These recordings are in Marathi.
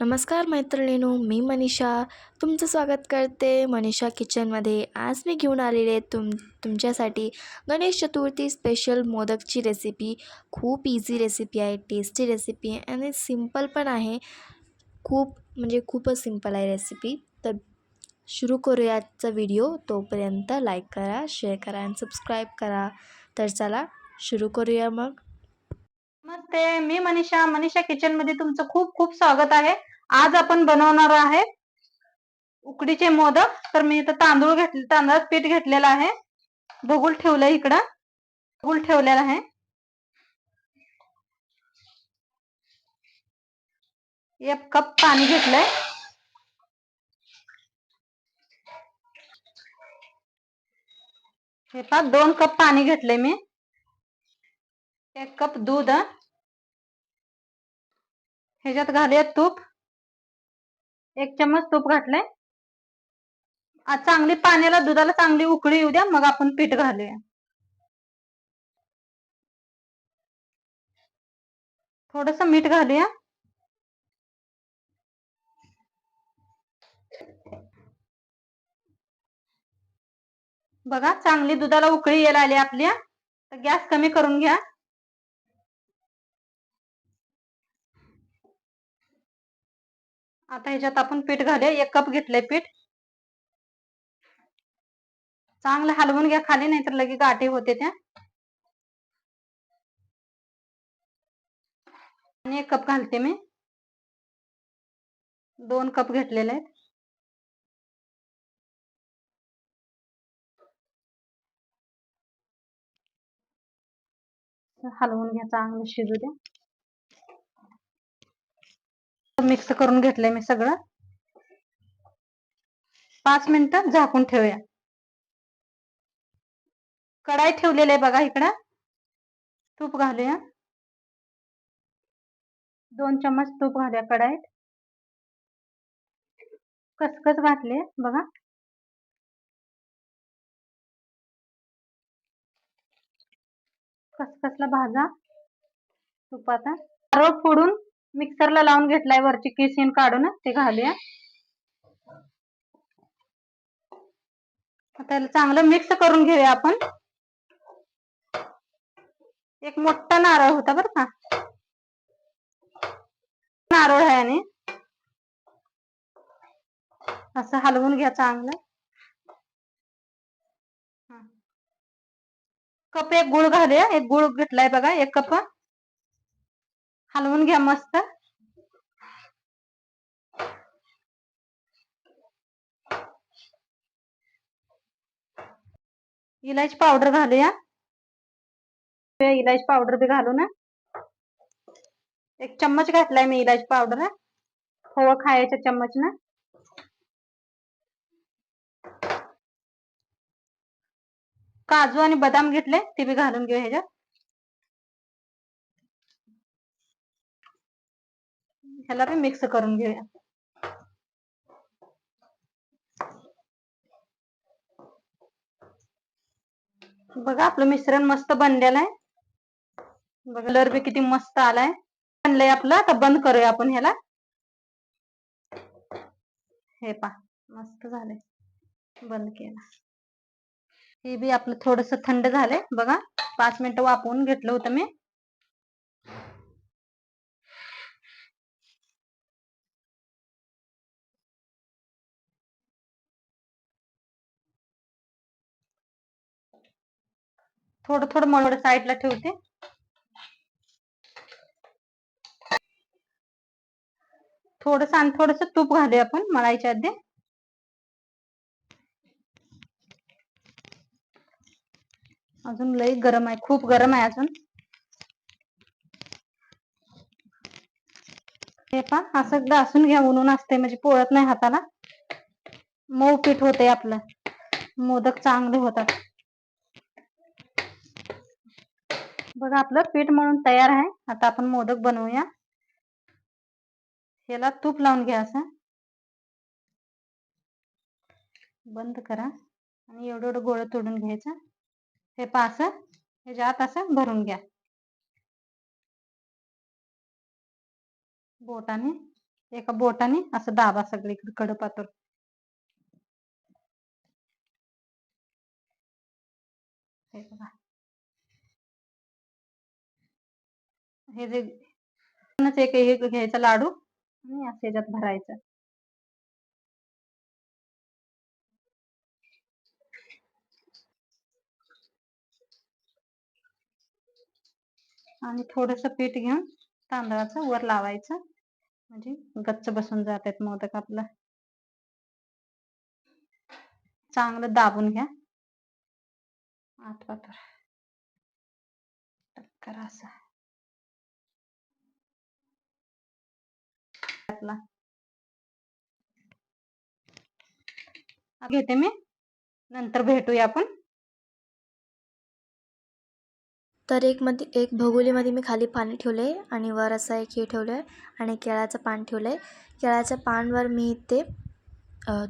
नमस्कार मैत्रिणीनो मी मनीषा. तुमचं स्वागत करते मनीषा किचनमध्ये. आज मी घेऊन आलेले तुम तुमच्यासाठी गणेश चतुर्थी स्पेशल मोदकची रेसिपी खूप इझी रेसिपी आहे टेस्टी रेसिपी आहे आणि सिंपल पण आहे. खूप म्हणजे खूपच सिंपल आहे रेसिपी तर सुरू करूया आजचा व्हिडिओ तोपर्यंत लाईक करा शेअर करा आणि सबस्क्राईब करा. तर चला सुरू करूया मग. नमस्ते मी मनीषा. मनीषा किचनमध्ये तुमचं खूप खूप स्वागत आहे. आज आपण बनवणार आहे उकडीचे मोदक. तर मी इथं तांदूळ घेतले तांदळात पीठ घेतलेलं आहे. भगुल ठेवलंय इकडं. भगुल ठेवलेलं आहे. एक कप पाणी घेतलंय. हे पा दोन कप पाणी घेतलंय मी. एक कप दूध ह्याच्यात घालूया तूप. एक चम्मच तूप घातलंय. चांगली पाण्याला दुधाला चांगली उकळी येऊ द्या मग आपण पीठ घालूया. थोडस मीठ घालूया. बघा चांगली दुधाला उकळी यायला आली आपल्या तर गॅस कमी करून घ्या. आता ह्याच्यात आपण पीठ घालूया. एक कप घेतलंय पीठ. चांगलं हलवून घ्या खाली नाहीतर लगे गाठी होते त्या. आणि एक कप घालते मी. दोन कप घेतलेले आहेत. हलवून घ्या चांगलं शिजू द्या. मिक्स करून घेतलंय मी सगळं. पाच मिनिटं झाकून ठेवूया. कढाई ठेवलेली आहे बघा इकडं. तूप घालूया. दोन चम्मच तूप घालूया कढाईत. कसकस घातले बघा. कसकसला भाजा. तुपात नारळ फोडून मिक्सरला लावून घेतलाय वरची किसीन काढून ते घालूया. आता चांगलं मिक्स करून घेऊया आपण. एक मोठा नारळ होता बर का. नारळ आहे आणि. असं हलवून घ्या चांगलं. कप एक गुळ घालूया. एक गुळ घेतलाय बघा एक कप. हलवून घ्या मस्त. इलायची पावडर घालूया. इलायची पावडर बी घालू ना एक चम्मच घातलाय मी इलायची पावडर हो. खायच्या चम्मच ना काजू आणि बदाम घेतले, ते बी घालून घेऊ ह्याला बी मिक्स आपलं मिश्रण मस्त बनलेलं कलर किती मस्त आलाय. बनलंय आपलं बंद करूया आपण ह्याला. हे पा मस्त बंद केला. थोडस थंड झालंय. बघा, पाच मिनिटं मी. थोडं थोडं मळवड साईडला ठेवते. थोडस आणि थोडस तूप घालूया आपण मळायच्या आधी. अजून लई गरम आहे खूप गरम आहे अजून. हे पा असं घासून घ्या उन्हून असते म्हणजे पोळत नाही हाताला. मऊ पीठ होते आपलं. मोदक चांगले होतात. बघा आपलं पीठ म्हणून तयार आहे. आता आपण मोदक बनवूया. याला तूप लावून घ्या असं. बंद करा. आणि एवढं एवढं गोळ तोडून घ्यायचं. हे पा असं. ह्याच्या आत असं भरून घ्या. बोटाने एका बोटाने असं दाबा सगळीकडे कडपातून. हे बघा. हे जे एक हे घ्यायचा लाडू आणि असं ह्याच्यात भरायचं. आणि थोडस पीठ घेऊन तांदळाचं वर लावायचं. म्हणजे गच्च बसून जातात मोदक आपला. चांगलं दाबून घ्या. आठवा तर. टक्कर असं. त्यातला घेते मी. नंतर भेटूया आपण. तर एक मध्ये एक भगोलीमध्ये मी खाली पाणी ठेवलं आहे आणि वर असं एक हे ठेवलं आहे आणि केळाचं पान ठेवलं आहे केळाच्या पानवर मी ते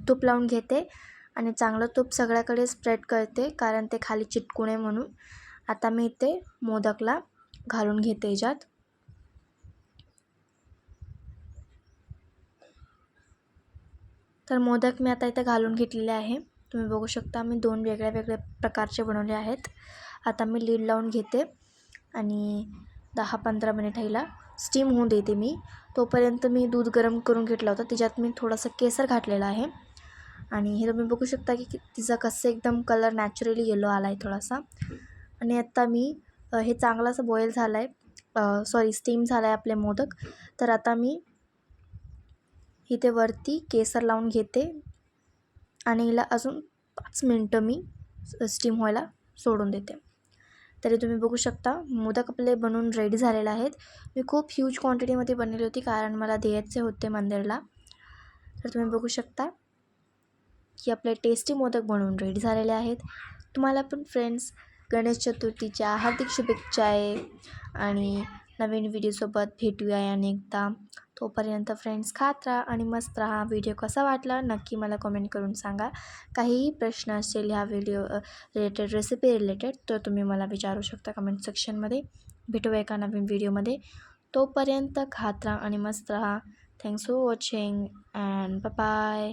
तूप लावून घेते आणि चांगलं तूप सगळ्याकडे स्प्रेड करते कारण ते खाली चिटकू नये म्हणून. आता मी ते मोदकला घालून घेते याच्यात. तर मोदक मी आता इथे घालून घेतलेले आहे. तुम्ही बघू शकता मी दोन वेगळ्या वेगळ्या प्रकारचे बनवले आहेत. आता मी लीड लावून घेते आणि दहा पंधरा मिनिट ह्याला स्टीम होऊन देते मी. तोपर्यंत मी दूध गरम करून घेतला होता. तिच्यात मी थोडंसं केसर घातलेलं आहे. आणि हे तुम्ही बघू शकता की तिचा कसं एकदम कलर नॅचरली येलो आला आहे थोडासा. आणि आत्ता मी हे चांगलासा असं बॉईल झाला आहे सॉरी स्टीम झाला आहे आपले मोदक. तर आता मी इथे वरती केसर लावून घेते. आणि हिला अजून पाच मिनटं मी स्टीम व्हायला सोडून देते. तरी तुम्ही बघू शकता मोदक आपले बनवून रेडी झालेले आहेत. मी खूप ह्यूज क्वांटिटीमध्ये बनवली होती कारण मला द्यायचे होते मंदिरला. तर तुम्ही बघू शकता की आपले टेस्टी मोदक बनवून रेडी झालेले आहेत. तुम्हाला पण फ्रेंड्स गणेश चतुर्थीच्या हार्दिक शुभेच्छा आहे. आणि नवीन व्हिडिओसोबत भेटूया अनेकदा तोपर्यंत फ्रेंड्स खात राहा आणि मस्त राहा. व्हिडिओ कसा वाटला नक्की मला कमेंट करून सांगा. काहीही प्रश्न असेल ह्या व्हिडिओ रिलेटेड रेसिपी रिलेटेड तर तुम्ही मला विचारू शकता कमेंट सेक्शनमध्ये भेटूया एका नवीन व्हिडिओमध्ये तोपर्यंत खात राहा आणि मस्त राहा. Thanks for watching and bye